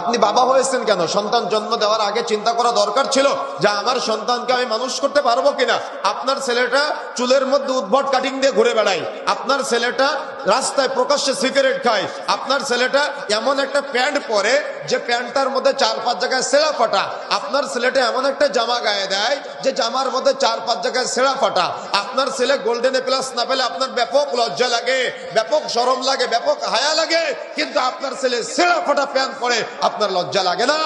আপনি বাবা হয়েছেন কেন? সন্তান জন্ম দেওয়ার আগে চিন্তা করা দরকার ছিল যে আমার সন্তানকে আমি মানুষ করতে পারব কিনা? আপনার ছেলেটা চুলের মধ্যে উদ্ভট কাটিং দিয়ে ঘুরে বেড়ায়। আপনার ছেলেটা রাস্তায় প্রকাশ্যে সিগারেট খায়। আপনার ছেলেটা এমন একটা প্যান্ট পরে যে প্যান্টটার মধ্যে চার পাঁচ জায়গায় সেরা ফাটা। আপনার ছেলেটা এমন একটা জামা গায়ে দেয় যে জামার মধ্যে চার পাঁচ জায়গায় সেরা ফাটা। আপনার ছেলে গোল্ডেনে প্লাস না পেলে আপনার ব্যাপক লজ্জা লাগে, ব্যাপক সরম লাগে, ব্যাপক হায়া লাগে, কিন্তু আপনার ছেলে সেরা ফাটা প্যান্ট পরে আপনার লজ্জা লাগে না।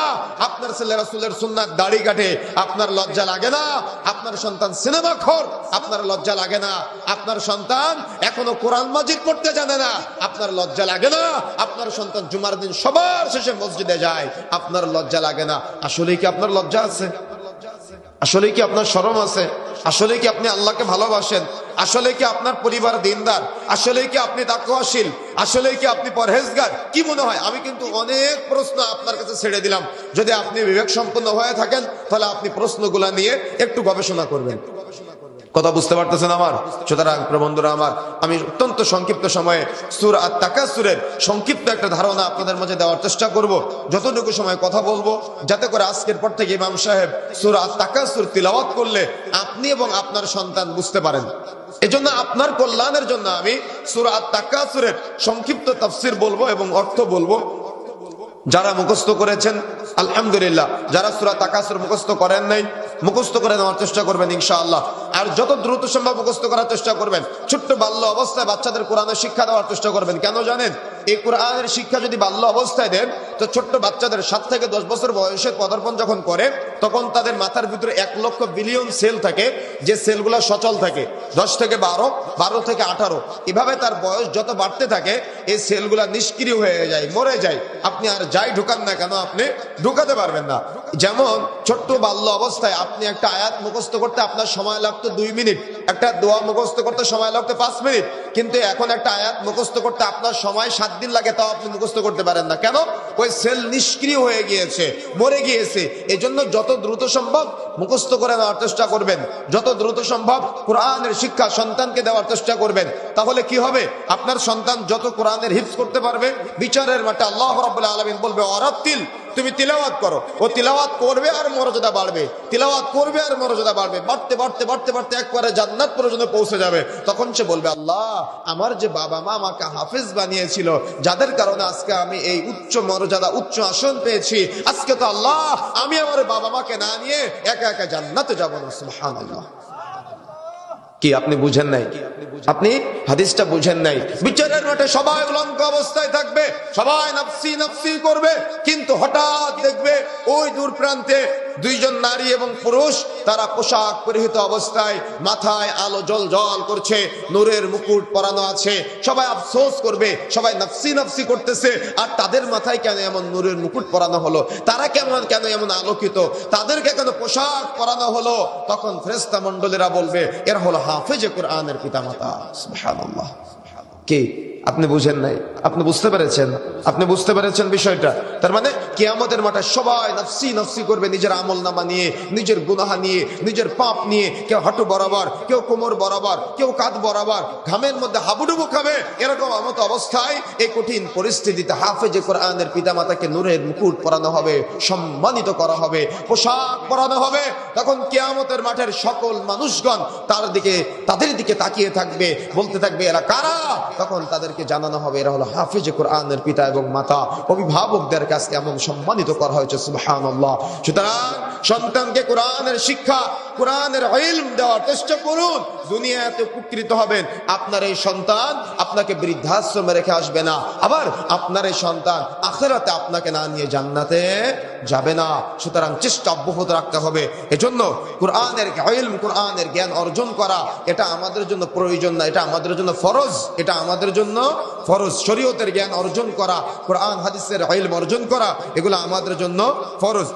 আপনার ছেলে রাসুলের সুন্নাত দাড়ি কাটে, আপনার লজ্জা লাগে না। আপনার সন্তান সিনেমা খোর আপনার লজ্জা লাগে না। আপনার সন্তান এখনও কোরআন মাজিদ পড়তে জানে না। আপনার লজ্জা লাগে না। আপনার সন্তান জুমার দিন সবার শেষে মসজিদে যায়, আপনার লজ্জা লাগে না। আসলে কি আপনার লজ্জা আছে? আসলে কি আপনার শরম আছে? আসলে কি আপনি আল্লাহকে ভালোবাসেন? আসলে কি আপনার পরিবার দিনদার? আসলে কি আপনি তাকুয়াশীল আসলে কি আপনি পরহেজগার? কি মনে হয়? আমি কিন্তু অনেক প্রশ্ন আপনার কাছে ছেড়ে দিলাম। যদি আপনি বিবেক সম্পন্ন হয়ে থাকেন, তাহলে আপনি প্রশ্নগুলা নিয়ে একটু গবেষণা করবেন। কথা বুঝতে পারতেছেন আমার? সুতরাং প্রিয় বন্ধুরা আমার, আমি অত্যন্ত সংক্ষিপ্ত সময়ে সুর আর তাকাসুরের সংক্ষিপ্ত একটা ধারণা আপনাদের মাঝে দেওয়ার চেষ্টা করব। যতটুকু সময় কথা বলব, যাতে করে আজকের পর থেকে ইমাম সাহেব সুর আর তাকাসুর তিলাওয়াত করলে আপনি এবং আপনার সন্তান বুঝতে পারেন। এজন্য আপনার কল্যাণের জন্য আমি সুর আর তাকাসুরের সংক্ষিপ্ত তাফসির বলব এবং অর্থ বলব। যারা মুখস্থ করেছেন, আলহামদুলিল্লাহ, যারা সুরা তাকাসুর মুখস্থ করেন নাই মুখস্থ করে নেওয়ার চেষ্টা করবেন ইনশাআল্লাহ। আর যত দ্রুত সম্ভব মুখস্থ করার চেষ্টা করবেন। ছোট্ট বাল্য অবস্থায় বাচ্চাদের কোরআনের শিক্ষা দেওয়ার চেষ্টা করবেন। কেন জানেন? এই কোরআনের শিক্ষা যদি বাল্য অবস্থায় দেন তো ছোট্ট বাচ্চাদের সাত থেকে দশ বছর বয়সে পদার্পণ যখন করে, তখন তাদের মাথার ভিতরে এক লক্ষ বিলিয়ন সেল থাকে, যে সেলগুলো সচল থাকে। দশ থেকে বারো বারো থেকে আঠারো। এভাবে তার বয়স যত বাড়তে থাকে, এই সেলগুলা নিষ্ক্রিয় হয়ে যায়, মরে যায়। আপনি আর যাই ঢুকান না কেন, আপনি ঢুকাতে পারবেন না। যেমন ছোট্ট বাল্য অবস্থায় আপনি একটা আয়াত মুখস্থ করতে আপনার সময় লাগতো দুই মিনিট, একটা দোয়া মুখস্থ করতে সময় লাগতো পাঁচ মিনিট। কিন্তু এখন একটা আয়াত মুখস্থ করতে আপনার সময় সাত দিন লাগে, তাও আপনি মুখস্থ করতে পারেন না। কেন? ওই সেল নিষ্ক্রিয় হয়ে গিয়েছে, মরে গিয়েছে। এই জন্য যত দ্রুত সম্ভব মুখস্থ করে নেওয়ার চেষ্টা করবেন। যত দ্রুত সম্ভব কোরআনের শিক্ষা সন্তানকে দেওয়ার চেষ্টা করবেন। তাহলে কি হবে? আপনার সন্তান যত কোরআনের হিফজ করতে পারবে, বিচারের মাঠে আল্লাহ রাবুল্লাহ আলমিন বলবে, অরাত্তিল তুমি তিলাওয়াত করো। ও তিলাওয়াত করবে আর মর্যাদা বাড়বে। তিলাওয়াত করবে আর মর্যাদা বাড়বে। বাড়তে বাড়তে বাড়তে বাড়তে একবারে জান্নাত পর্যন্ত পৌঁছে যাবে। তখন সে বলবে, আল্লাহ, আমার যে বাবা মা আমাকে হাফিজ বানিয়েছিল, যাদের কারণে আজকে আমি এই উচ্চ মর্যাদা, উচ্চ আসন পেয়েছি, আজকে তো আল্লাহ, আমি আমার বাবা মাকে না নিয়ে একা একা জান্নাতে যাব না, সুবহানাল্লাহ। কি আপনি বুঝেন নাই? আপনি হাদিসটা বুঝেন নাই। বিচারের মাঠে সবাই লঙ্কা অবস্থায় থাকবে, সবাই নাফসি নাফসি করবে, কিন্তু হঠাৎ দেখবে ওই দূর প্রান্তে দুইজন নারী এবং পুরুষ, তারা পোশাক পরিহিত অবস্থায় মাথায় আলো জল জল করছে, নূরের মুকুট পরানো আছে। সবাই আফসোস করবে, সবাই নাফসি নাফসি করতেছে। আর তাদের মাথায় কেন এমন নূরের মুকুট পরানো হলো? তারা কেমন কেন এমন আলোকিত? তাদেরকে কেন পোশাক পরানো হলো? তখন ফ্রেস্তা মন্ডলীরা বলবে, এরা হলো হাফেজে কোরআনের পিতামাতা। সুবহানাল্লাহ। কি? আপনি বুঝেন নাই? আপনি বুঝতে পেরেছেন? আপনি বুঝতে পেরেছেন বিষয়টা? তার মানে কিয়ামতের মাঠে সবাই নফসি নফসি করবে নিজের আমল নামা নিয়ে, নিজের গুনাহা নিয়ে, নিজের পাপ নিয়ে, কেউ হাঁটু বরাবর, কেউ কোমর বরাবর, কেউ কাঁধ বরাবর, ঘামের মধ্যে হাবুডুবু খাবে, এরকম আমত অবস্থায় এই কঠিন পরিস্থিতিতে হাফেজে কোরআনের পিতামাতাকে নূরের মুকুট পরানো হবে, সম্মানিত করা হবে, পোশাক পরানো হবে। তখন কিয়ামতের মাঠের সকল মানুষগণ তার দিকে, তাদের দিকে তাকিয়ে থাকবে, বলতে থাকবে, এরা কারা? তখন তাদেরকে জানানো হবে, এরা হলো হাফিজে কোরআনের পিতা এবং মাতা, অভিভাবকদের কাছে এমন সম্মানিত করা হয়েছে সুবাহ সুতরাং সন্তানকে কোরআনের শিক্ষা, কোরআনের ইলম দেওয়ার চেষ্টা করুন। দুনিয়াতে উপকৃত হবেন। আপনার এই সন্তান আপনাকে বৃদ্ধাশ্রমে রেখে আসবে না। আবার আপনার এই সন্তান আখেরাতে আপনাকে না নিয়ে জান্নাতে যাবে না। সুতরাং চেষ্টা অব্যাহত রাখতে হবে। এজন্য কোরআনের ইলম, কোরআনের জ্ঞান অর্জন করা, এটা আমাদের জন্য প্রয়োজন না। এটা আমাদের জন্য ফরজ। এটা আমাদের জন্য ফরজ। শরীয়তের জ্ঞান অর্জন করা, কোরআন, হাদিসের ইলম অর্জন করা, এগুলো আমাদের জন্য ফরজ।